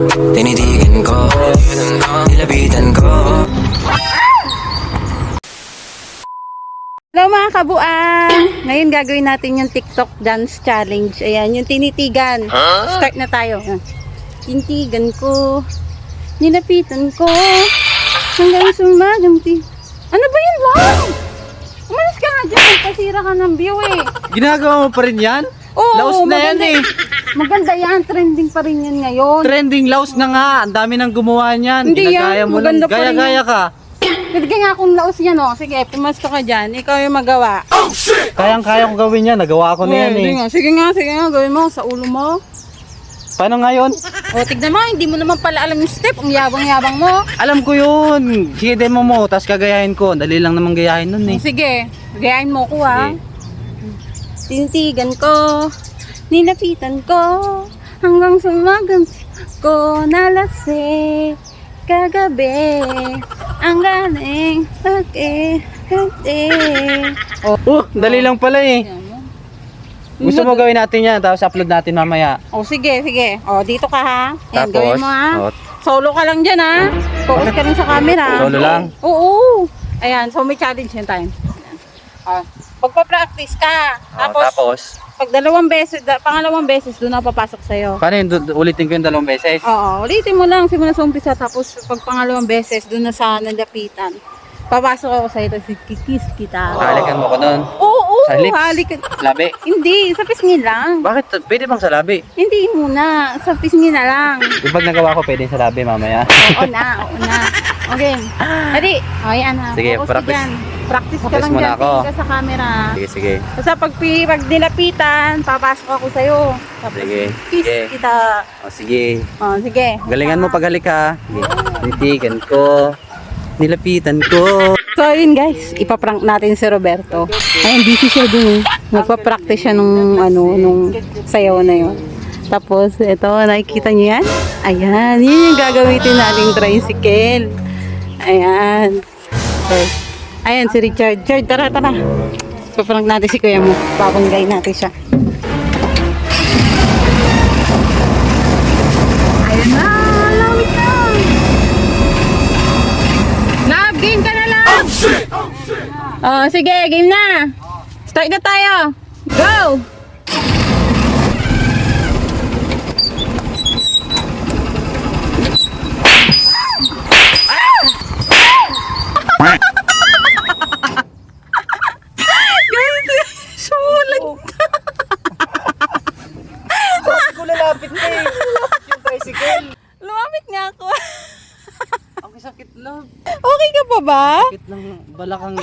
Tinitigan ko Nilapitan ko Hello mga kabuan! Ngayon gagawin natin yung TikTok dance challenge. Ayan, yung tinitigan. Start na tayo. Ayan. Tinitigan ko. Nilapitan ko. Hanggang sumagamti. Ano ba yun, Wow? Umalis ka nga dyan. Pasira ka ng view eh. Ginagawa mo pa rin yan? Oo, Laos na yan maganda- eh. Maganda yan. Trending pa rin yan ngayon. Trending laos na nga. Ang dami nang gumawa niyan. Hindi Ginagaya yan. mo lang. Maganda pa rin Gaya-gaya ka. Pwede ka nga kung laos yan oh. Sige, pumasto ka dyan. Ikaw yung magawa. Kayang-kaya ko gawin yan. Nagawa ko na yan eh. nga. Sige nga, sige nga. Gawin mo sa ulo mo. Paano ngayon? O, tignan mo, hindi mo naman pala alam yung step. Ang yabang-yabang mo. Alam ko yun. Sige, demo mo. Tapos gagayahin ko. Dali lang naman gayahin nun eh. Sige, gayahin mo ko ha. Tinitigan ko, nilapitan ko, hanggang sumagang ko nalase. Kagabi, ang galing, pagke, kate. O, Oh, dali lang pala eh. Gusto mo gawin natin yan. Tapos upload natin mamaya. O, sige, sige. O, dito ka ha. Yan, Tapos, gawin mo ha. oh. Solo ka lang dyan ha. Focus ka rin sa camera. Solo lang? Oo. Ayan, so may challenge yan tayo. Ah, pagpa-practice ka. Oh, Tapos, tapos, pag dalawang beses, da, pangalawang beses, doon na papasok sa'yo. paano yun? Du- ulitin ko yung dalawang beses? Oo, ulitin mo lang, simula sa umpisa, tapos pag pangalawang beses, doon na sa nalapitan. Papasok ako sa'yo, tapos kikis kita. Halikan mo ko nun. Oo, oo, Sa lips? halikan. Labi. Hindi, sa pisngi lang. Bakit? Pwede bang sa labi? Hindi muna, sa pisngi na lang. Di pag nagawa ko, pwede sa labi mamaya. Oo na, oo na. Okay. Hadi. O, yan ha. Sige, Focus ka practice. dyan. Practice ka Practice lang muna dyan. ako. Tingin ka sa camera. Sige, sige. Basta pag, pi- pag nilapitan, papasok ako sa'yo. Tapos, Sige. kiss Sige. kita. O, sige. O, sige. Galingan mo paghalik ha. Sige. Titigan ko. Nilapitan ko. So, yun guys. Ipaprank natin si Roberto. Ayun, busy siya dun. eh. Nagpa-practice siya nung, ano, nung sayaw na yun. Tapos, ito, nakikita niyo yan? Ayan, yun yung gagamitin nating tricycle. Ayan. So, ayan, si Richard. Richard, tara, tara. Ipaprank natin si kuya mo. Papanggay natin siya. Ayan na, lawit na. Love, game ka na, love! Oh, sige, game na. Start na tayo. Go! Sumulag. Lalapit na eh? Lalapit yung tricycle. Lumapit nga ako. Ang sakit love. Okay ka pa ba? Sakit ng balakang.